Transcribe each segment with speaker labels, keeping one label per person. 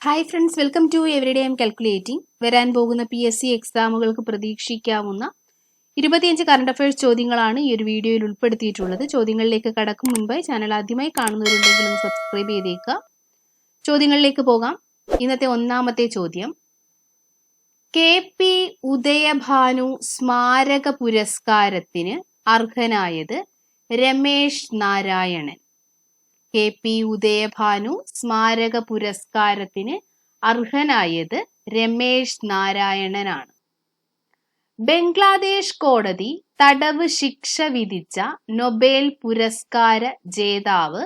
Speaker 1: Hi friends welcome to everyday M calculating വരാൻ പോകുന്ന P S C എക്സാമുകൾക്ക് പ്രതീക്ഷിക്കാവുന്ന ഇരുപത്തിയഞ്ച് കറണ്ട് അഫയേഴ്സ് ചോദ്യങ്ങളാണ് ഈ ഒരു വീഡിയോയിൽ ഉൾപ്പെടുത്തിയിട്ടുള്ളത്. ചോദ്യങ്ങളിലേക്ക് കടക്കും മുമ്പ് ചാനൽ ആദ്യമായി കാണുന്നവരുണ്ടെങ്കിൽ ഒന്ന് സബ്സ്ക്രൈബ് ചെയ്തേക്കുക. ചോദ്യങ്ങളിലേക്ക് പോകാം. ഇന്നത്തെ ഒന്നാമത്തെ ചോദ്യം. കെ പി ഉദയഭാനു സ്മാരക പുരസ്കാരത്തിന് അർഹനായത് രമേശ് നാരായണൻ. കെ പി ഉദയഭാനു സ്മാരക പുരസ്കാരത്തിന് അർഹനായത് രമേശ് നാരായണനാണ്. ബംഗ്ലാദേശ് കോടതി തടവ് ശിക്ഷ വിധിച്ച നൊബേൽ പുരസ്കാര ജേതാവ്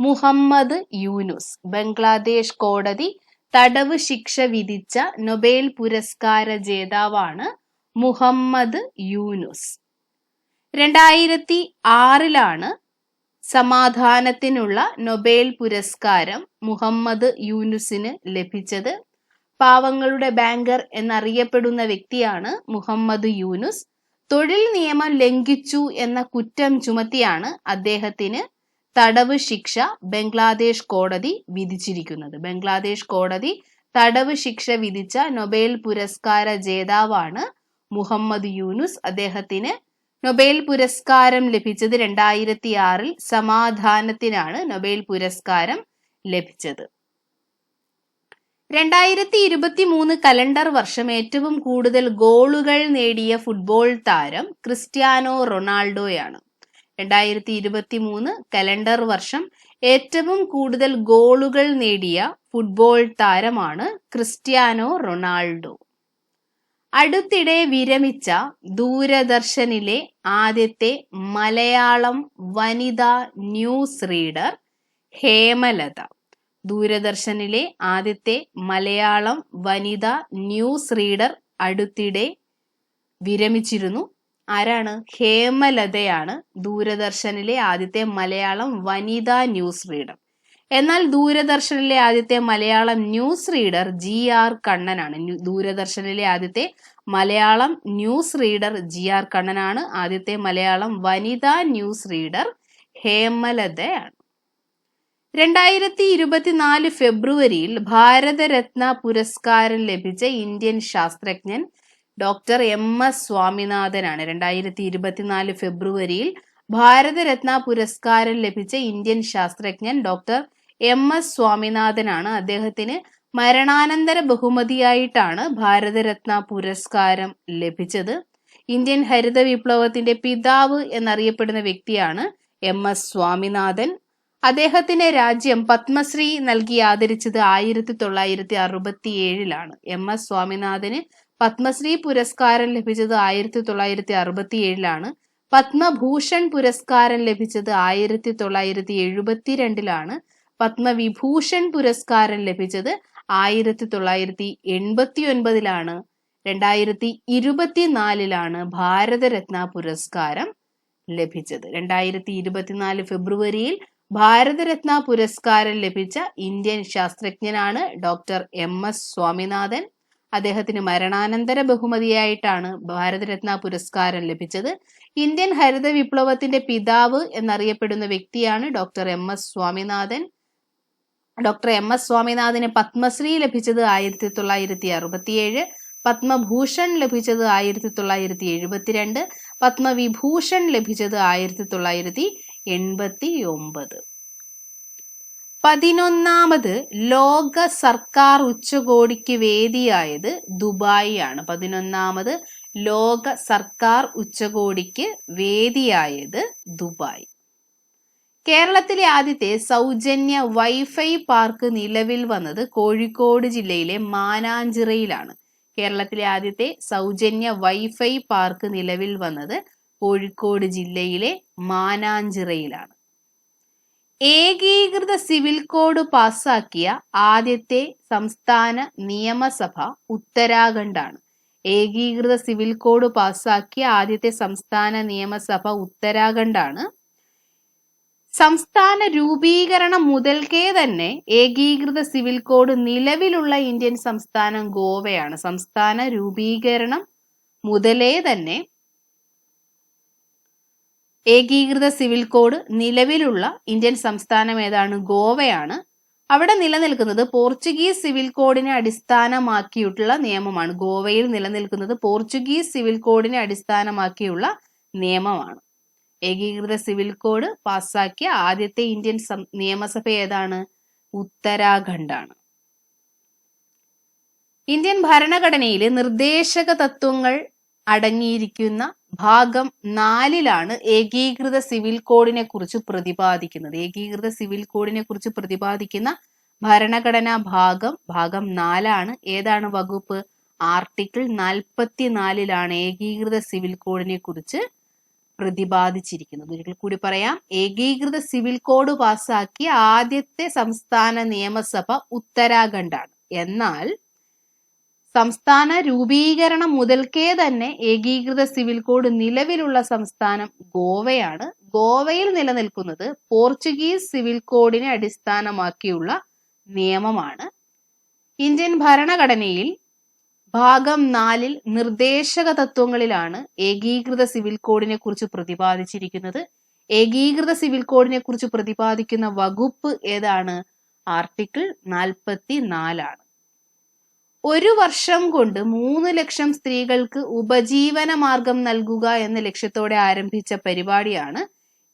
Speaker 1: മുഹമ്മദ് യൂനുസ്. ബംഗ്ലാദേശ് കോടതി തടവ് ശിക്ഷ വിധിച്ച നൊബേൽ പുരസ്കാര ജേതാവാണ് മുഹമ്മദ് യൂനുസ്. രണ്ടായിരത്തി ആറിലാണ് സമാധാനത്തിനുള്ള നൊബേൽ പുരസ്കാരം മുഹമ്മദ് യൂനുസിന് ലഭിച്ചത് പാവങ്ങളുടെ ബാങ്കർ എന്നറിയപ്പെടുന്ന വ്യക്തിയാണ് മുഹമ്മദ് യൂനുസ്. തൊഴിൽ നിയമം ലംഘിച്ചു എന്ന കുറ്റം ചുമത്തിയാണ് അദ്ദേഹത്തിന് തടവ് ശിക്ഷ ബംഗ്ലാദേശ് കോടതി വിധിച്ചിരിക്കുന്നത്. ബംഗ്ലാദേശ് കോടതി തടവ് ശിക്ഷ വിധിച്ച നൊബേൽ പുരസ്കാര ജേതാവാണ് മുഹമ്മദ് യൂനുസ്. അദ്ദേഹത്തിന് നൊബേൽ പുരസ്കാരം ലഭിച്ചത് രണ്ടായിരത്തി ആറിൽ സമാധാനത്തിനാണ് നൊബേൽ പുരസ്കാരം ലഭിച്ചത്. രണ്ടായിരത്തി ഇരുപത്തി മൂന്ന് കലണ്ടർ വർഷം ഏറ്റവും കൂടുതൽ ഗോളുകൾ നേടിയ ഫുട്ബോൾ താരം ക്രിസ്ത്യാനോ റൊണാൾഡോയാണ്. രണ്ടായിരത്തി ഇരുപത്തി മൂന്ന് കലണ്ടർ വർഷം ഏറ്റവും കൂടുതൽ ഗോളുകൾ നേടിയ ഫുട്ബോൾ താരമാണ് ക്രിസ്ത്യാനോ റൊണാൾഡോ. അടുത്തിടെ വിരമിച്ച ദൂരദർശനിലെ ആദ്യത്തെ മലയാളം വനിതാ ന്യൂസ് റീഡർ ഹേമലത. ദൂരദർശനിലെ ആദ്യത്തെ മലയാളം വനിതാ ന്യൂസ് റീഡർ അടുത്തിടെ വിരമിച്ചിരുന്നു. ആരാണ്? ഹേമലതയാണ് ദൂരദർശനിലെ ആദ്യത്തെ മലയാളം വനിതാ ന്യൂസ് റീഡർ. എന്നാൽ ദൂരദർശനിലെ ആദ്യത്തെ Malayalam news reader G R കണ്ണനാണ്. ദൂരദർശനിലെ ആദ്യത്തെ Malayalam news reader G R കണ്ണനാണ്. ആദ്യത്തെ മലയാളം വനിതാ ന്യൂസ് റീഡർ ഹേമലതയാണ്. രണ്ടായിരത്തി ഇരുപത്തിനാല് ഫെബ്രുവരിയിൽ ഭാരതരത്ന പുരസ്കാരം ലഭിച്ച ഇന്ത്യൻ ശാസ്ത്രജ്ഞൻ ഡോക്ടർ എം എസ് സ്വാമിനാഥനാണ്. രണ്ടായിരത്തി ഇരുപത്തിനാല് ഫെബ്രുവരിയിൽ ഭാരതരത്ന പുരസ്കാരം ലഭിച്ച ഇന്ത്യൻ ശാസ്ത്രജ്ഞൻ ഡോക്ടർ എം എസ് സ്വാമിനാഥനാണ് അദ്ദേഹത്തിന് മരണാനന്തര ബഹുമതിയായിട്ടാണ് ഭാരതരത്ന പുരസ്കാരം ലഭിച്ചത്. ഇന്ത്യൻ ഹരിത വിപ്ലവത്തിന്റെ പിതാവ് എന്നറിയപ്പെടുന്ന വ്യക്തിയാണ് എം എസ് സ്വാമിനാഥൻ. അദ്ദേഹത്തിന്റെ രാജ്യം പത്മശ്രീ നൽകി ആദരിച്ചത് ആയിരത്തി തൊള്ളായിരത്തി അറുപത്തി ഏഴിലാണ് എം എസ് സ്വാമിനാഥന് പത്മശ്രീ പുരസ്കാരം ലഭിച്ചത് ആയിരത്തി തൊള്ളായിരത്തി അറുപത്തി ഏഴിലാണ് പത്മഭൂഷൺ പുരസ്കാരം ലഭിച്ചത് ആയിരത്തി തൊള്ളായിരത്തി എഴുപത്തിരണ്ടിലാണ് പത്മവിഭൂഷൺ പുരസ്കാരം ലഭിച്ചത് ആയിരത്തി തൊള്ളായിരത്തി എൺപത്തി ഒൻപതിലാണ് രണ്ടായിരത്തി ഇരുപത്തിനാലിലാണ് ഭാരതരത്ന പുരസ്കാരം ലഭിച്ചത്. രണ്ടായിരത്തി ഇരുപത്തിനാല് ഫെബ്രുവരിയിൽ ഭാരതരത്ന പുരസ്കാരം ലഭിച്ച ഇന്ത്യൻ ശാസ്ത്രജ്ഞനാണ് ഡോക്ടർ എം എസ് സ്വാമിനാഥൻ. അദ്ദേഹത്തിന് മരണാനന്തര ബഹുമതിയായിട്ടാണ് ഭാരതരത്ന പുരസ്കാരം ലഭിച്ചത്. ഇന്ത്യൻ ഹരിത വിപ്ലവത്തിന്റെ പിതാവ് എന്നറിയപ്പെടുന്ന വ്യക്തിയാണ് doctor M S Swaminathan. Doctor M S സ്വാമിനാഥന് Padmashri ലഭിച്ചത് ആയിരത്തി തൊള്ളായിരത്തി അറുപത്തിയേഴ് പത്മഭൂഷൺ ലഭിച്ചത് ആയിരത്തി തൊള്ളായിരത്തി എഴുപത്തിരണ്ട് പത്മവിഭൂഷൺ ലഭിച്ചത് ആയിരത്തി തൊള്ളായിരത്തി എൺപത്തി ഒമ്പത് പതിനൊന്നാമത് ലോക സർക്കാർ ഉച്ചകോടിക്ക് വേദിയായത് ദുബായി ആണ് പതിനൊന്നാമത് ലോക സർക്കാർ ഉച്ചകോടിക്ക് വേദിയായത് ദുബായ്. കേരളത്തിലെ ആദ്യത്തെ സൗജന്യ വൈഫൈ പാർക്ക് നിലവിൽ വന്നത് കോഴിക്കോട് ജില്ലയിലെ മാനാഞ്ചിറയിലാണ്. കേരളത്തിലെ ആദ്യത്തെ സൗജന്യ വൈഫൈ പാർക്ക് നിലവിൽ വന്നത് കോഴിക്കോട് ജില്ലയിലെ മാനാഞ്ചിറയിലാണ്. ഏകീകൃത സിവിൽ കോഡ് പാസാക്കിയ ആദ്യത്തെ സംസ്ഥാന നിയമസഭ ഉത്തരാഖണ്ഡാണ്. ഏകീകൃത സിവിൽ കോഡ് പാസാക്കിയ ആദ്യത്തെ സംസ്ഥാന നിയമസഭ ഉത്തരാഖണ്ഡാണ്. സംസ്ഥാന രൂപീകരണം മുതൽക്കേ തന്നെ ഏകീകൃത സിവിൽ കോഡ് നിലവിലുള്ള ഇന്ത്യൻ സംസ്ഥാനം ഗോവയാണ്. സംസ്ഥാന രൂപീകരണം മുതലേ തന്നെ ഏകീകൃത സിവിൽ കോഡ് നിലവിലുള്ള ഇന്ത്യൻ സംസ്ഥാനം ഏതാണ്? ഗോവയാണ്. അവിടെ നിലനിൽക്കുന്നത് പോർച്ചുഗീസ് സിവിൽ കോഡിനെ അടിസ്ഥാനമാക്കിയിട്ടുള്ള നിയമമാണ്. ഗോവയിൽ നിലനിൽക്കുന്നത് പോർച്ചുഗീസ് സിവിൽ കോഡിനെ അടിസ്ഥാനമാക്കിയുള്ള നിയമമാണ്. ഏകീകൃത സിവിൽ കോഡ് പാസ്സാക്കിയ ആദ്യത്തെ ഇന്ത്യൻ നിയമസഭ ഏതാണ്? ഉത്തരാഖണ്ഡാണ്. ഇന്ത്യൻ ഭരണഘടനയിലെ നിർദ്ദേശക തത്വങ്ങൾ അടങ്ങിയിരിക്കുന്ന ഭാഗം നാലിലാണ് ഏകീകൃത സിവിൽ കോഡിനെ കുറിച്ച് പ്രതിപാദിക്കുന്നത്. ഏകീകൃത സിവിൽ കോഡിനെ കുറിച്ച് പ്രതിപാദിക്കുന്ന ഭരണഘടനാ ഭാഗം ഭാഗം നാലാണ്. ഏതാണ് വകുപ്പ്? ആർട്ടിക്കിൾ നാൽപ്പത്തിനാലിലാണ് ഏകീകൃത സിവിൽ കോഡിനെ കുറിച്ച് പ്രതിപാദിച്ചിരിക്കുന്നത്. ഒരിക്കൽ കൂടി പറയാം. ഏകീകൃത സിവിൽ കോഡ് പാസ്സാക്കിയ ആദ്യത്തെ സംസ്ഥാന നിയമസഭ ഉത്തരാഖണ്ഡാണ്. എന്നാൽ സംസ്ഥാന രൂപീകരണം മുതൽക്കേ തന്നെ ഏകീകൃത സിവിൽ കോഡ് നിലവിലുള്ള സംസ്ഥാനം ഗോവയാണ്. ഗോവയിൽ നിലനിൽക്കുന്നത് പോർച്ചുഗീസ് സിവിൽ കോഡിനെ അടിസ്ഥാനമാക്കിയുള്ള നിയമമാണ്. ഇന്ത്യൻ ഭരണഘടനയിൽ ഭാഗം നാലിൽ നിർദ്ദേശക തത്വങ്ങളിലാണ് ഏകീകൃത സിവിൽ കോഡിനെ കുറിച്ച് പ്രതിപാദിച്ചിരിക്കുന്നത്. ഏകീകൃത സിവിൽ കോഡിനെ കുറിച്ച് പ്രതിപാദിക്കുന്ന വകുപ്പ് ഏതാണ്? ആർട്ടിക്കിൾ നാൽപ്പത്തി നാലാണ് ഒരു വർഷം കൊണ്ട് മൂന്ന് ലക്ഷം സ്ത്രീകൾക്ക് ഉപജീവന മാർഗം നൽകുക എന്ന ലക്ഷ്യത്തോടെ ആരംഭിച്ച പരിപാടിയാണ്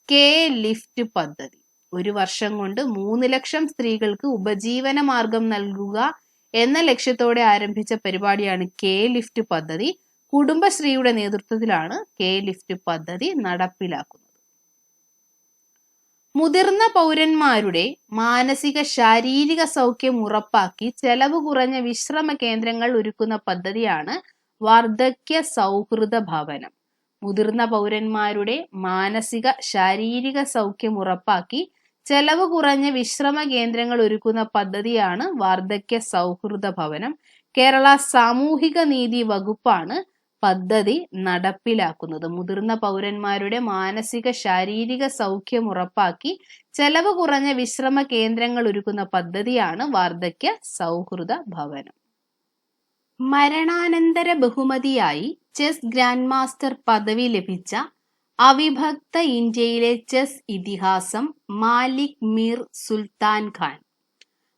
Speaker 1: കെ ലിഫ്റ്റ് പദ്ധതി. ഒരു വർഷം കൊണ്ട് മൂന്ന് ലക്ഷം സ്ത്രീകൾക്ക് ഉപജീവന മാർഗം നൽകുക എന്ന ലക്ഷ്യത്തോടെ ആരംഭിച്ച പരിപാടിയാണ് കെ ലിഫ്റ്റ് പദ്ധതി. കുടുംബശ്രീയുടെ നേതൃത്വത്തിലാണ് കെ ലിഫ്റ്റ് പദ്ധതി നടപ്പിലാക്കുന്നത്. മുതിർന്ന പൗരന്മാരുടെ മാനസിക ശാരീരിക സൗഖ്യം ഉറപ്പാക്കി ചെലവ് കുറഞ്ഞ വിശ്രമ കേന്ദ്രങ്ങൾ ഒരുക്കുന്ന പദ്ധതിയാണ് വാർദ്ധക്യ സൗഹൃദ ഭവനം. മുതിർന്ന പൗരന്മാരുടെ മാനസിക ശാരീരിക സൗഖ്യം ഉറപ്പാക്കി ചെലവ് കുറഞ്ഞ വിശ്രമ കേന്ദ്രങ്ങൾ ഒരുക്കുന്ന പദ്ധതിയാണ് വാർദ്ധക്യ സൗഹൃദ ഭവനം. കേരള സാമൂഹിക നീതി വകുപ്പാണ് പദ്ധതി നടപ്പിലാക്കുന്നത്. മുതിർന്ന പൗരന്മാരുടെ മാനസിക ശാരീരിക സൗഖ്യം ഉറപ്പാക്കി ചെലവ് കുറഞ്ഞ വിശ്രമ കേന്ദ്രങ്ങൾ ഒരുക്കുന്ന പദ്ധതിയാണ് വാർദ്ധക്യ സൗഹൃദ ഭവനം. മരണാനന്തര ബഹുമതിയായി ചെസ് ഗ്രാൻഡ് മാസ്റ്റർ പദവി ലഭിച്ച അവിഭക്ത ഇന്ത്യയിലെ ചെസ് ഇതിഹാസം മാലിക് മീർ സുൽത്താൻ ഖാൻ.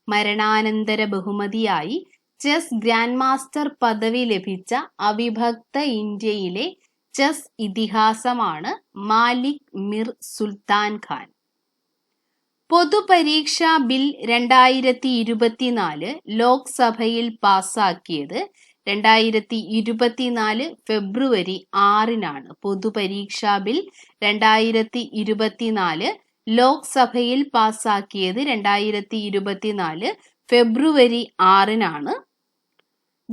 Speaker 1: മരണാനന്തര ബഹുമതിയായി ചെസ് ഗ്രാൻഡ് മാസ്റ്റർ പദവി ലഭിച്ച അവിഭക്ത ഇന്ത്യയിലെ ചെസ് ഇതിഹാസമാണ് മാലിക് മിർ സുൽത്താൻ ഖാൻ. പൊതുപരീക്ഷാ ബിൽ രണ്ടായിരത്തി ഇരുപത്തിനാല് ലോക്സഭയിൽ പാസാക്കിയത് രണ്ടായിരത്തി ഇരുപത്തിനാല് ഫെബ്രുവരി ആറിനാണ്. പൊതുപരീക്ഷാ ബിൽ രണ്ടായിരത്തി ഇരുപത്തിനാല് ലോക്സഭയിൽ പാസാക്കിയത് രണ്ടായിരത്തി ഇരുപത്തിനാല് ഫെബ്രുവരി ആറിനാണ്.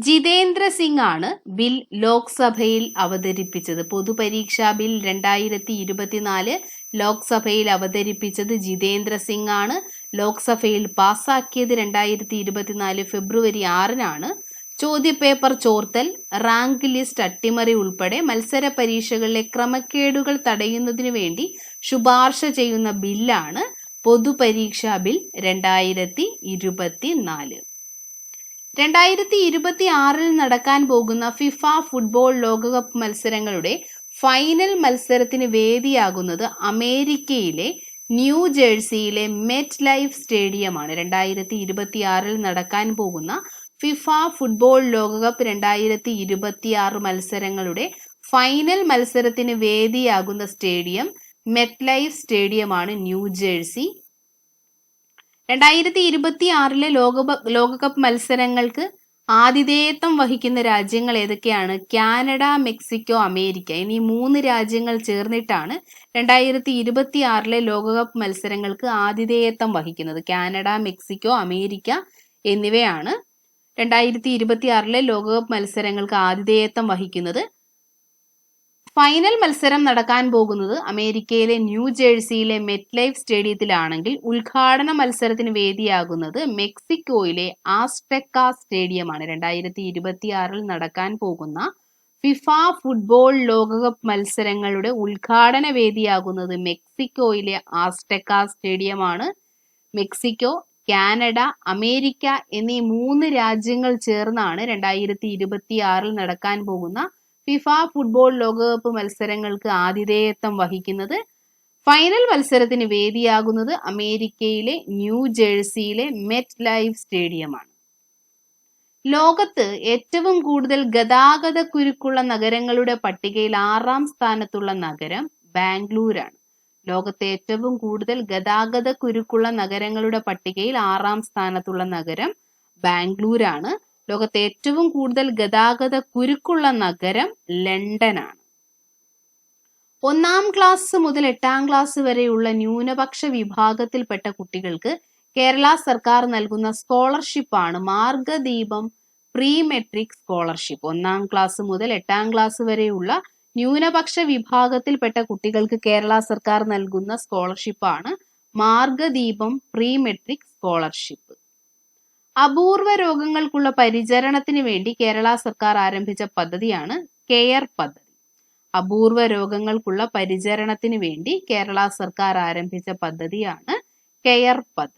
Speaker 1: ജിതേന്ദ്ര സിംഗ് ആണ് ബിൽ ലോക്സഭയിൽ അവതരിപ്പിച്ചത്. പൊതുപരീക്ഷാ ബിൽ രണ്ടായിരത്തി ഇരുപത്തിനാല് ലോക്സഭയിൽ അവതരിപ്പിച്ചത് ജിതേന്ദ്ര സിംഗ് ആണ് ലോക്സഭയിൽ പാസാക്കിയത് രണ്ടായിരത്തി ഇരുപത്തിനാല് ഫെബ്രുവരി ആറിനാണ്. ചോദ്യപേപ്പർ ചോർത്തൽ റാങ്ക് ലിസ്റ്റ് അട്ടിമറി ഉൾപ്പെടെ മത്സര പരീക്ഷകളിലെ ക്രമക്കേടുകൾ തടയുന്നതിനു വേണ്ടി ശുപാർശ ചെയ്യുന്ന ബില്ലാണ് പൊതുപരീക്ഷാ ബിൽ രണ്ടായിരത്തി ഇരുപത്തിനാല് രണ്ടായിരത്തി ഇരുപത്തി ആറിൽ നടക്കാൻ പോകുന്ന ഫിഫ ഫുട്ബോൾ ലോകകപ്പ് മത്സരങ്ങളുടെ ഫൈനൽ മത്സരത്തിന് വേദിയാകുന്നത് അമേരിക്കയിലെ ന്യൂ ജേഴ്സിയിലെ മെറ്റ് ലൈഫ് സ്റ്റേഡിയമാണ്. രണ്ടായിരത്തി ഇരുപത്തി ആറിൽ നടക്കാൻ പോകുന്ന ഫിഫ ഫുട്ബോൾ ലോകകപ്പ് രണ്ടായിരത്തി ഇരുപത്തി ആറ് മത്സരങ്ങളുടെ ഫൈനൽ മത്സരത്തിന് വേദിയാകുന്ന സ്റ്റേഡിയം മെറ്റ് ലൈഫ് സ്റ്റേഡിയമാണ് ന്യൂ ജേഴ്സി. രണ്ടായിരത്തി ഇരുപത്തി ആറിലെ ലോക ലോകകപ്പ് മത്സരങ്ങൾക്ക് ആതിഥേയത്വം വഹിക്കുന്ന രാജ്യങ്ങൾ ഏതൊക്കെയാണ്? കാനഡ മെക്സിക്കോ അമേരിക്ക എന്നീ മൂന്ന് രാജ്യങ്ങൾ ചേർന്നിട്ടാണ് രണ്ടായിരത്തി ഇരുപത്തി ആറിലെ ലോകകപ്പ് മത്സരങ്ങൾക്ക് ആതിഥേയത്വം വഹിക്കുന്നത്. കാനഡ മെക്സിക്കോ അമേരിക്ക എന്നിവയാണ് രണ്ടായിരത്തി ഇരുപത്തി ആറിലെ ലോകകപ്പ് മത്സരങ്ങൾക്ക് ആതിഥേയത്വം വഹിക്കുന്നത്. ഫൈനൽ മത്സരം നടക്കാൻ പോകുന്നത് അമേരിക്കയിലെ ന്യൂ ജേഴ്സിയിലെ മെറ്റ് ലൈഫ് സ്റ്റേഡിയത്തിലാണെങ്കിൽ ഉദ്ഘാടന മത്സരത്തിന് വേദിയാകുന്നത് മെക്സിക്കോയിലെ ആസ്റ്റെക്ക സ്റ്റേഡിയമാണ്. രണ്ടായിരത്തി ഇരുപത്തിയാറിൽ നടക്കാൻ പോകുന്ന ഫിഫ ഫുട്ബോൾ ലോകകപ്പ് മത്സരങ്ങളുടെ ഉദ്ഘാടന വേദിയാകുന്നത് മെക്സിക്കോയിലെ ആസ്റ്റെക്ക സ്റ്റേഡിയമാണ്. മെക്സിക്കോ കാനഡ അമേരിക്ക എന്നീ മൂന്ന് രാജ്യങ്ങൾ ചേർന്നാണ് രണ്ടായിരത്തി ഇരുപത്തി ആറിൽ നടക്കാൻ പോകുന്ന ഫിഫ ഫുട്ബോൾ ലോകകപ്പ് മത്സരങ്ങൾക്ക് ആതിഥേയത്വം വഹിക്കുന്നത് ഫൈനൽ മത്സരത്തിന് വേദിയാകുന്നത് അമേരിക്കയിലെ ന്യൂ ജേഴ്സിയിലെ മെറ്റ് ലൈഫ് സ്റ്റേഡിയമാണ് ലോകത്ത് ഏറ്റവും കൂടുതൽ ഗതാഗത കുരുക്കുള്ള നഗരങ്ങളുടെ പട്ടികയിൽ ആറാം സ്ഥാനത്തുള്ള നഗരം ബാംഗ്ലൂരാണ്. ലോകത്തെ ഏറ്റവും കൂടുതൽ ഗതാഗത കുരുക്കുള്ള നഗരങ്ങളുടെ പട്ടികയിൽ ആറാം സ്ഥാനത്തുള്ള നഗരം ബാംഗ്ലൂരാണ്. ലോകത്തെ ഏറ്റവും കൂടുതൽ ഗതാഗത കുരുക്കുള്ള നഗരം ലണ്ടനാണ്. ഒന്നാം ക്ലാസ് മുതൽ എട്ടാം ക്ലാസ് വരെയുള്ള ന്യൂനപക്ഷ വിഭാഗത്തിൽപ്പെട്ട കുട്ടികൾക്ക് കേരള സർക്കാർ നൽകുന്ന സ്കോളർഷിപ്പാണ് മാർഗദീപം പ്രീ മെട്രിക് സ്കോളർഷിപ്പ് ഒന്നാം ക്ലാസ് മുതൽ എട്ടാം ക്ലാസ് വരെയുള്ള ന്യൂനപക്ഷ വിഭാഗത്തിൽപ്പെട്ട കുട്ടികൾക്ക് കേരള സർക്കാർ നൽകുന്ന സ്കോളർഷിപ്പാണ് മാർഗദീപം പ്രീ മെട്രിക് സ്കോളർഷിപ്പ് അപൂർവ രോഗങ്ങൾക്കുള്ള പരിചരണത്തിന് വേണ്ടി കേരള സർക്കാർ ആരംഭിച്ച പദ്ധതിയാണ് കെയർ പദ്ധതി. അപൂർവ രോഗങ്ങൾക്കുള്ള പരിചരണത്തിന് വേണ്ടി കേരള സർക്കാർ ആരംഭിച്ച പദ്ധതിയാണ് കെയർ പദ്ധതി.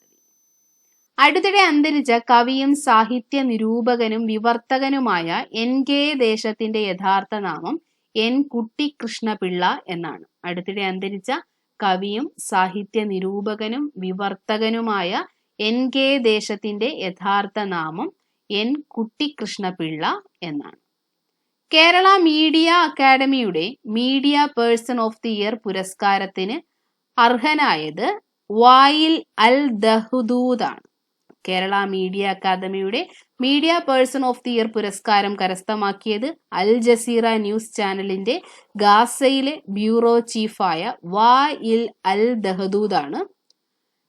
Speaker 1: അടുത്തിടെ അന്തരിച്ച കവിയും സാഹിത്യ നിരൂപകനും വിവർത്തകനുമായ എൻ കെ ദേശത്തിന്റെ യഥാർത്ഥ നാമം എൻ കുട്ടികൃഷ്ണപിള്ള എന്നാണ്. അടുത്തിടെ അന്തരിച്ച കവിയും സാഹിത്യ നിരൂപകനും വിവർത്തകനുമായ എൻ കെ ദേശത്തിന്റെ യഥാർത്ഥ നാമം എൻ കുട്ടികൃഷ്ണപിള്ള എന്നാണ്. കേരള മീഡിയ അക്കാദമിയുടെ media person of the year പുരസ്കാരത്തിന് അർഹനായത് വായിൽ അൽ ദഹുദൂദാണ്. കേരള മീഡിയ അക്കാദമിയുടെ media person of the year പുരസ്കാരം കരസ്ഥമാക്കിയത് അൽ ജസീറ ന്യൂസ് ചാനലിന്റെ ഗാസയിലെ ബ്യൂറോ ചീഫായ വാ ഇൽ അൽ ദഹദൂദാണ്.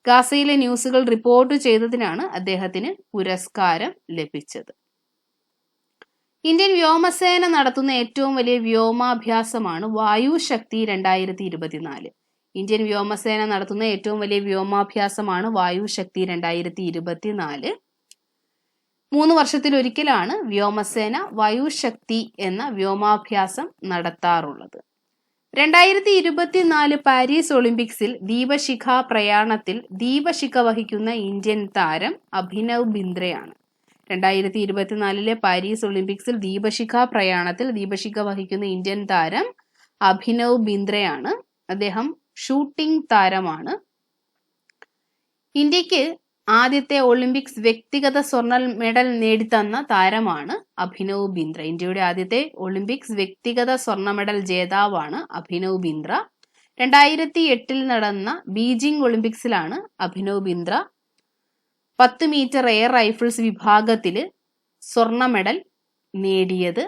Speaker 1: ഗാസയിലെ ന്യൂസുകൾ റിപ്പോർട്ട് ചെയ്തതിനാണ് അദ്ദേഹത്തിന് പുരസ്കാരം ലഭിച്ചത്. ഇന്ത്യൻ വ്യോമസേന നടത്തുന്ന ഏറ്റവും വലിയ വ്യോമാഭ്യാസമാണ് വായുശക്തി രണ്ടായിരത്തി ഇരുപത്തിനാല് ഇന്ത്യൻ വ്യോമസേന നടത്തുന്ന ഏറ്റവും വലിയ വ്യോമാഭ്യാസമാണ് വായുശക്തി രണ്ടായിരത്തി ഇരുപത്തിനാല് മൂന്ന് വർഷത്തിലൊരിക്കലാണ് വ്യോമസേന വായുശക്തി എന്ന വ്യോമാഭ്യാസം നടത്താറുള്ളത്. രണ്ടായിരത്തി ഇരുപത്തിനാല് പാരീസ് ഒളിമ്പിക്സിൽ ദീപശിഖ പ്രയാണത്തിൽ ദീപശിഖ വഹിക്കുന്ന ഇന്ത്യൻ താരം അഭിനവ് ബിന്ദ്രയാണ്. രണ്ടായിരത്തി ഇരുപത്തിനാലിലെ പാരീസ് ഒളിമ്പിക്സിൽ ദീപശിഖ പ്രയാണത്തിൽ ദീപശിഖ വഹിക്കുന്ന ഇന്ത്യൻ താരം അഭിനവ് ബിന്ദ്രയാണ്. അദ്ദേഹം ഷൂട്ടിംഗ് താരമാണ്. ഇന്ത്യയ്ക്ക് ആദ്യത്തെ ഒളിമ്പിക്സ് വ്യക്തിഗത സ്വർണ മെഡൽ നേടിത്തന്ന താരമാണ് അഭിനവ് ബിന്ദ്ര. ഇന്ത്യയുടെ ആദ്യത്തെ ഒളിമ്പിക്സ് വ്യക്തിഗത സ്വർണ മെഡൽ ജേതാവാണ് അഭിനവ് ബിന്ദ്ര. രണ്ടായിരത്തി എട്ടിൽ നടന്ന ബീജിംഗ് ഒളിമ്പിക്സിലാണ് അഭിനവ് ബിന്ദ്ര പത്ത് മീറ്റർ എയർ റൈഫിൾസ് വിഭാഗത്തിൽ സ്വർണ മെഡൽ നേടിയത്.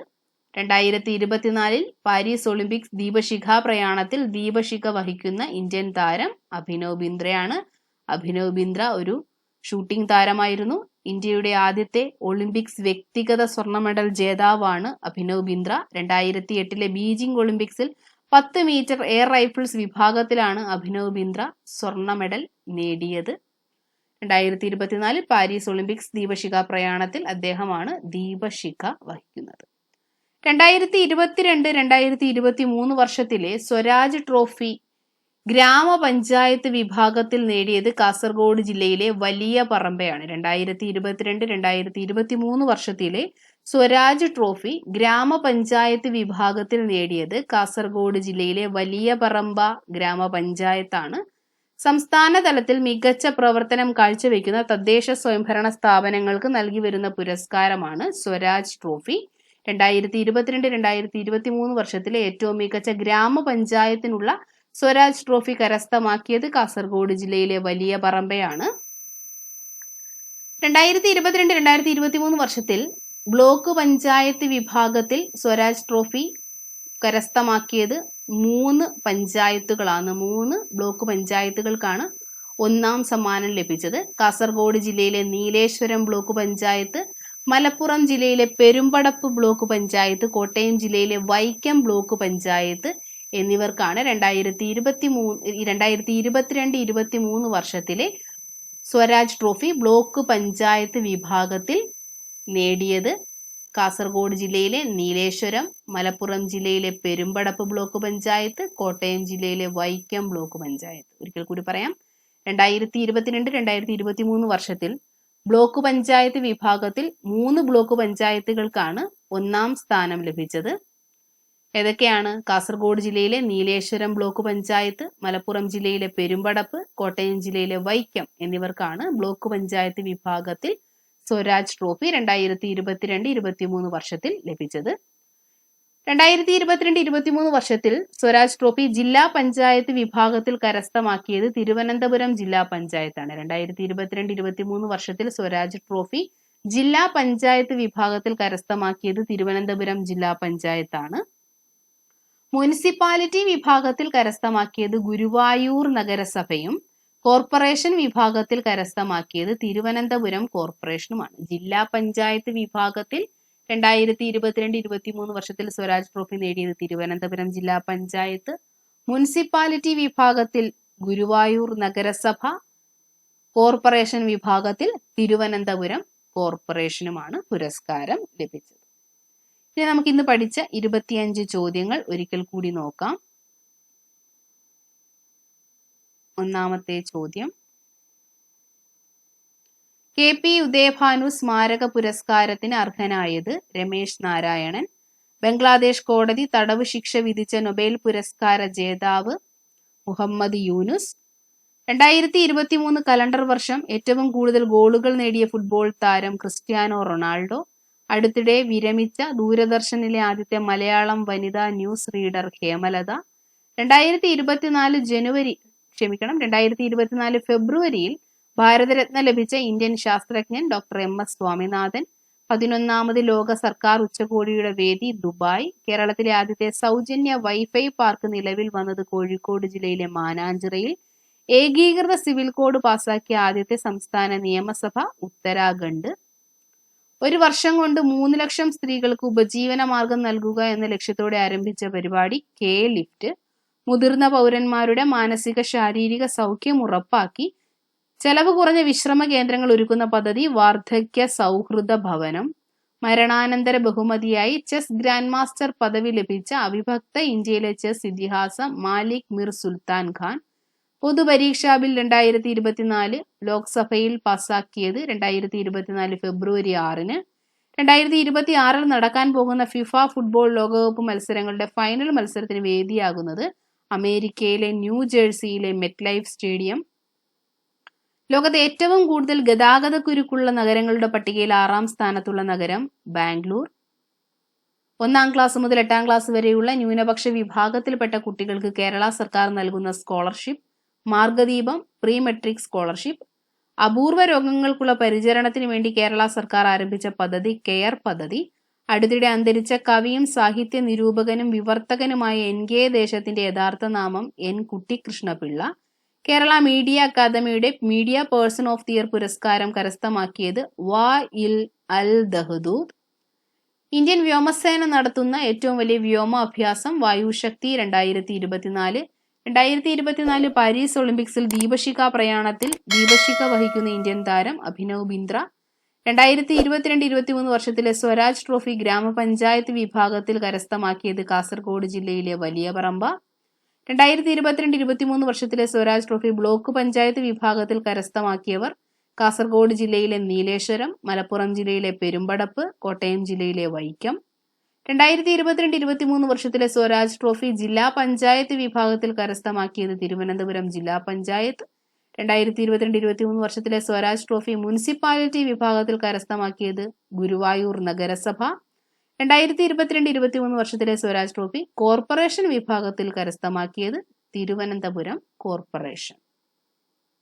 Speaker 1: രണ്ടായിരത്തി ഇരുപത്തിനാലിൽ പാരീസ് ഒളിമ്പിക്സ് ദീപശിഖ പ്രയാണത്തിൽ ദീപശിഖ വഹിക്കുന്ന ഇന്ത്യൻ താരം അഭിനവ് ബിന്ദ്രയാണ്. അഭിനവ് ബിന്ദ്ര ഒരു ഷൂട്ടിംഗ് താരമായിരുന്നു. ഇന്ത്യയുടെ ആദ്യത്തെ ഒളിമ്പിക്സ് വ്യക്തിഗത സ്വർണ മെഡൽ ജേതാവാണ് അഭിനവ് ബിന്ദ്ര. രണ്ടായിരത്തി എട്ടിലെ ബീജിംഗ് ഒളിമ്പിക്സിൽ പത്ത് മീറ്റർ എയർ റൈഫിൾസ് വിഭാഗത്തിലാണ് അഭിനവ് ബിന്ദ്ര സ്വർണ മെഡൽ നേടിയത്. രണ്ടായിരത്തി ഇരുപത്തിനാലിൽ പാരീസ് ഒളിമ്പിക്സ് ദീപശിഖ പ്രയാണത്തിൽ അദ്ദേഹമാണ് ദീപശിഖ വഹിക്കുന്നത്. രണ്ടായിരത്തി ഇരുപത്തിരണ്ട് രണ്ടായിരത്തി ഇരുപത്തി മൂന്ന് വർഷത്തിലെ സ്വരാജ് ട്രോഫി ഗ്രാമപഞ്ചായത്ത് വിഭാഗത്തിൽ നേടിയത് കാസർഗോഡ് ജില്ലയിലെ വലിയ പറമ്പയാണ്. രണ്ടായിരത്തി ഇരുപത്തിരണ്ട് രണ്ടായിരത്തി ഇരുപത്തി മൂന്ന് വർഷത്തിലെ സ്വരാജ് ട്രോഫി ഗ്രാമപഞ്ചായത്ത് വിഭാഗത്തിൽ നേടിയത് കാസർഗോഡ് ജില്ലയിലെ വലിയ പറമ്പ ഗ്രാമപഞ്ചായത്താണ്. സംസ്ഥാന തലത്തിൽ മികച്ച പ്രവർത്തനം കാഴ്ചവെക്കുന്ന തദ്ദേശ സ്വയംഭരണ സ്ഥാപനങ്ങൾക്ക് നൽകി വരുന്ന പുരസ്കാരമാണ് സ്വരാജ് ട്രോഫി. രണ്ടായിരത്തി ഇരുപത്തിരണ്ട് രണ്ടായിരത്തി ഇരുപത്തി മൂന്ന് വർഷത്തിലെ ഏറ്റവും മികച്ച ഗ്രാമപഞ്ചായത്തിനുള്ള സ്വരാജ് ട്രോഫി കരസ്ഥമാക്കിയത് കാസർഗോഡ് ജില്ലയിലെ വലിയ പറമ്പയാണ്. രണ്ടായിരത്തി ഇരുപത്തിരണ്ട് രണ്ടായിരത്തി ഇരുപത്തി മൂന്ന് വർഷത്തിൽ ബ്ലോക്ക് പഞ്ചായത്ത് വിഭാഗത്തിൽ സ്വരാജ് ട്രോഫി കരസ്ഥമാക്കിയത് മൂന്ന് പഞ്ചായത്തുകളാണ്. മൂന്ന് ബ്ലോക്ക് പഞ്ചായത്തുകൾക്കാണ് ഒന്നാം സമ്മാനം ലഭിച്ചത്. കാസർഗോഡ് ജില്ലയിലെ നീലേശ്വരം ബ്ലോക്ക് പഞ്ചായത്ത് മലപ്പുറം ജില്ലയിലെ പെരുമ്പടപ്പ് ബ്ലോക്ക് പഞ്ചായത്ത് കോട്ടയം ജില്ലയിലെ വൈക്കം ബ്ലോക്ക് പഞ്ചായത്ത് എന്നിവർക്കാണ് രണ്ടായിരത്തി ഇരുപത്തി മൂന്ന് രണ്ടായിരത്തി ഇരുപത്തിരണ്ട് ഇരുപത്തി മൂന്ന് വർഷത്തിലെ സ്വരാജ് ട്രോഫി ബ്ലോക്ക് പഞ്ചായത്ത് വിഭാഗത്തിൽ നേടിയത്. കാസർഗോഡ് ജില്ലയിലെ നീലേശ്വരം മലപ്പുറം ജില്ലയിലെ പെരുമ്പടപ്പ് ബ്ലോക്ക് പഞ്ചായത്ത് കോട്ടയം ജില്ലയിലെ വൈക്കം ബ്ലോക്ക് പഞ്ചായത്ത്. ഒരിക്കൽ കൂടി പറയാം. രണ്ടായിരത്തി ഇരുപത്തിരണ്ട് രണ്ടായിരത്തി ഇരുപത്തി മൂന്ന് വർഷത്തിൽ ബ്ലോക്ക് പഞ്ചായത്ത് വിഭാഗത്തിൽ മൂന്ന് ബ്ലോക്ക് പഞ്ചായത്തുകൾക്കാണ് ഒന്നാം സ്ഥാനം ലഭിച്ചത്. ഏതൊക്കെയാണ്? കാസർഗോഡ് ജില്ലയിലെ നീലേശ്വരം ബ്ലോക്ക് പഞ്ചായത്ത് മലപ്പുറം ജില്ലയിലെ പെരുമ്പടപ്പ് കോട്ടയം ജില്ലയിലെ വൈക്കം എന്നിവർക്കാണ് ബ്ലോക്ക് പഞ്ചായത്ത് വിഭാഗത്തിൽ സ്വരാജ് ട്രോഫി രണ്ടായിരത്തി ഇരുപത്തിരണ്ട് ഇരുപത്തിമൂന്ന് വർഷത്തിൽ ലഭിച്ചത്. രണ്ടായിരത്തി ഇരുപത്തിരണ്ട് ഇരുപത്തിമൂന്ന് വർഷത്തിൽ സ്വരാജ് ട്രോഫി ജില്ലാ പഞ്ചായത്ത് വിഭാഗത്തിൽ കരസ്ഥമാക്കിയത് തിരുവനന്തപുരം ജില്ലാ പഞ്ചായത്താണ്. രണ്ടായിരത്തി ഇരുപത്തിരണ്ട് ഇരുപത്തിമൂന്ന് വർഷത്തിൽ സ്വരാജ് ട്രോഫി ജില്ലാ പഞ്ചായത്ത് വിഭാഗത്തിൽ കരസ്ഥമാക്കിയത് തിരുവനന്തപുരം ജില്ലാ പഞ്ചായത്താണ്. മുനിസിപ്പാലിറ്റി വിഭാഗത്തിൽ കരസ്ഥമാക്കിയത് ഗുരുവായൂർ നഗരസഭയും കോർപ്പറേഷൻ വിഭാഗത്തിൽ കരസ്ഥമാക്കിയത് തിരുവനന്തപുരം കോർപ്പറേഷനുമാണ്. ജില്ലാ പഞ്ചായത്ത് വിഭാഗത്തിൽ രണ്ടായിരത്തി ഇരുപത്തിരണ്ട് ഇരുപത്തിമൂന്ന് വർഷത്തിൽ സ്വരാജ് ട്രോഫി നേടിയത് തിരുവനന്തപുരം ജില്ലാ പഞ്ചായത്ത്. മുനിസിപ്പാലിറ്റി വിഭാഗത്തിൽ ഗുരുവായൂർ നഗരസഭ കോർപ്പറേഷൻ വിഭാഗത്തിൽ തിരുവനന്തപുരം കോർപ്പറേഷനുമാണ് പുരസ്കാരം ലഭിച്ചത്. ഇനി നമുക്ക് ഇന്ന് പഠിച്ച ഇരുപത്തിയഞ്ച് ചോദ്യങ്ങൾ ഒരിക്കൽ കൂടി നോക്കാം. ഒന്നാമത്തെ ചോദ്യം. കെ പി ഉദയഭാനു സ്മാരക പുരസ്കാരത്തിന് അർഹനായത് രമേശ് നാരായണൻ. ബംഗ്ലാദേശ് കോടതി തടവ് ശിക്ഷ വിധിച്ച നൊബേൽ പുരസ്കാര ജേതാവ് മുഹമ്മദ് യൂനുസ്. രണ്ടായിരത്തി ഇരുപത്തി മൂന്ന് കലണ്ടർ വർഷം ഏറ്റവും കൂടുതൽ ഗോളുകൾ നേടിയ ഫുട്ബോൾ താരം ക്രിസ്ത്യാനോ റൊണാൾഡോ. അടുത്തിടെ വിരമിച്ച ദൂരദർശനിലെ ആദ്യത്തെ മലയാളം വനിതാ ന്യൂസ് റീഡർ ഹേമലത രണ്ടായിരത്തി ഇരുപത്തിനാല് ജനുവരി ക്ഷമിക്കണം രണ്ടായിരത്തി ഇരുപത്തിനാല് ഫെബ്രുവരിയിൽ ഭാരതരത്ന ലഭിച്ച ഇന്ത്യൻ ശാസ്ത്രജ്ഞൻ ഡോക്ടർ എം എസ് സ്വാമിനാഥൻ പതിനൊന്നാമത് ലോക സർക്കാർ ഉച്ചകോടിയുടെ വേദി ദുബായ് കേരളത്തിലെ ആദ്യത്തെ സൗജന്യ വൈഫൈ പാർക്ക് നിലവിൽ വന്നത് കോഴിക്കോട് ജില്ലയിലെ മാനാഞ്ചിറയിൽ ഏകീകൃത സിവിൽ കോഡ് പാസാക്കിയ ആദ്യത്തെ സംസ്ഥാന നിയമസഭ ഉത്തരാഖണ്ഡ്. ഒരു വർഷം കൊണ്ട് മൂന്ന് ലക്ഷം സ്ത്രീകൾക്ക് ഉപജീവന മാർഗം നൽകുക എന്ന ലക്ഷ്യത്തോടെ ആരംഭിച്ച പരിപാടി കെ ലിഫ്റ്റ് മുതിർന്ന പൗരന്മാരുടെ മാനസിക ശാരീരിക സൗഖ്യം ഉറപ്പാക്കി ചെലവ് കുറഞ്ഞ വിശ്രമ കേന്ദ്രങ്ങൾ ഒരുക്കുന്ന പദ്ധതി വാർദ്ധക്യ സൗഹൃദ ഭവനം മരണാനന്തര ബഹുമതിയായി ചെസ് ഗ്രാൻഡ് മാസ്റ്റർ പദവി ലഭിച്ച അവിഭക്ത ഇന്ത്യയിലെ ചെസ് ഇതിഹാസം മാലിക് മിർ സുൽത്താൻ ഖാൻ പൊതുപരീക്ഷാ ബിൽ രണ്ടായിരത്തി ഇരുപത്തിനാല് ലോക്സഭയിൽ പാസാക്കിയത് രണ്ടായിരത്തി ഇരുപത്തിനാല് ഫെബ്രുവരി ആറിന്. രണ്ടായിരത്തി ഇരുപത്തി ആറിൽ നടക്കാൻ പോകുന്ന ഫിഫ ഫുട്ബോൾ ലോകകപ്പ് മത്സരങ്ങളുടെ ഫൈനൽ മത്സരത്തിന് വേദിയാകുന്നത് അമേരിക്കയിലെ ന്യൂ ജേഴ്സിയിലെ മെറ്റ് ലൈഫ് സ്റ്റേഡിയം. ലോകത്തെ ഏറ്റവും കൂടുതൽ ഗതാഗത കുരുക്കുള്ള നഗരങ്ങളുടെ പട്ടികയിൽ ആറാം സ്ഥാനത്തുള്ള നഗരം ബാംഗ്ലൂർ. ഒന്നാം ക്ലാസ് മുതൽ എട്ടാം ക്ലാസ് വരെയുള്ള ന്യൂനപക്ഷ വിഭാഗത്തിൽപ്പെട്ട കുട്ടികൾക്ക് കേരള സർക്കാർ നൽകുന്ന scholarship Margadeepam pre matric scholarship അപൂർവ രോഗങ്ങൾക്കുള്ള പരിചരണത്തിന് വേണ്ടി കേരള സർക്കാർ ആരംഭിച്ച പദ്ധതി കെയർ പദ്ധതി അടുത്തിടെ അന്തരിച്ച കവിയും സാഹിത്യ നിരൂപകനും വിവർത്തകനുമായ എൻ കെ ദേശത്തിന്റെ യഥാർത്ഥ നാമം എൻ കുട്ടികൃഷ്ണപിള്ള കേരള മീഡിയ അക്കാദമിയുടെ media person of the year പുരസ്കാരം കരസ്ഥമാക്കിയത് വാ ഇൽ അൽ ദഹദൂദ്. ഇന്ത്യൻ വ്യോമസേന നടത്തുന്ന ഏറ്റവും വലിയ വ്യോമ അഭ്യാസം വായുശക്തി രണ്ടായിരത്തി ഇരുപത്തിനാല് രണ്ടായിരത്തി ഇരുപത്തിനാല് പാരീസ് ഒളിമ്പിക്സിൽ ദീപശിഖ പ്രയാണത്തിൽ ദീപശിഖ വഹിക്കുന്ന ഇന്ത്യൻ താരം അഭിനവ് ബിന്ദ്ര രണ്ടായിരത്തി ഇരുപത്തിരണ്ട് ഇരുപത്തിമൂന്ന് വർഷത്തിലെ സ്വരാജ് ട്രോഫി ഗ്രാമപഞ്ചായത്ത് വിഭാഗത്തിൽ കരസ്ഥമാക്കിയത് കാസർഗോഡ് ജില്ലയിലെ വലിയ പറമ്പ രണ്ടായിരത്തി ഇരുപത്തിരണ്ട് ഇരുപത്തിമൂന്ന് വർഷത്തിലെ സ്വരാജ് ട്രോഫി ബ്ലോക്ക് പഞ്ചായത്ത് വിഭാഗത്തിൽ കരസ്ഥമാക്കിയവർ കാസർഗോഡ് ജില്ലയിലെ നീലേശ്വരം മലപ്പുറം ജില്ലയിലെ പെരുമ്പടപ്പ് കോട്ടയം ജില്ലയിലെ വൈക്കം രണ്ടായിരത്തി ഇരുപത്തിരണ്ട് ഇരുപത്തിമൂന്ന് വർഷത്തിലെ സ്വരാജ് ട്രോഫി ജില്ലാ പഞ്ചായത്ത് വിഭാഗത്തിൽ കരസ്ഥമാക്കിയത് തിരുവനന്തപുരം ജില്ലാ പഞ്ചായത്ത്. രണ്ടായിരത്തി ഇരുപത്തിരണ്ട് ഇരുപത്തിമൂന്ന് വർഷത്തിലെ സ്വരാജ് ട്രോഫി മുനിസിപ്പാലിറ്റി വിഭാഗത്തിൽ കരസ്ഥമാക്കിയത് ഗുരുവായൂർ നഗരസഭ. രണ്ടായിരത്തി ഇരുപത്തിരണ്ട് ഇരുപത്തിമൂന്ന് വർഷത്തിലെ സ്വരാജ് ട്രോഫി കോർപ്പറേഷൻ വിഭാഗത്തിൽ കരസ്ഥമാക്കിയത് തിരുവനന്തപുരം കോർപ്പറേഷൻ.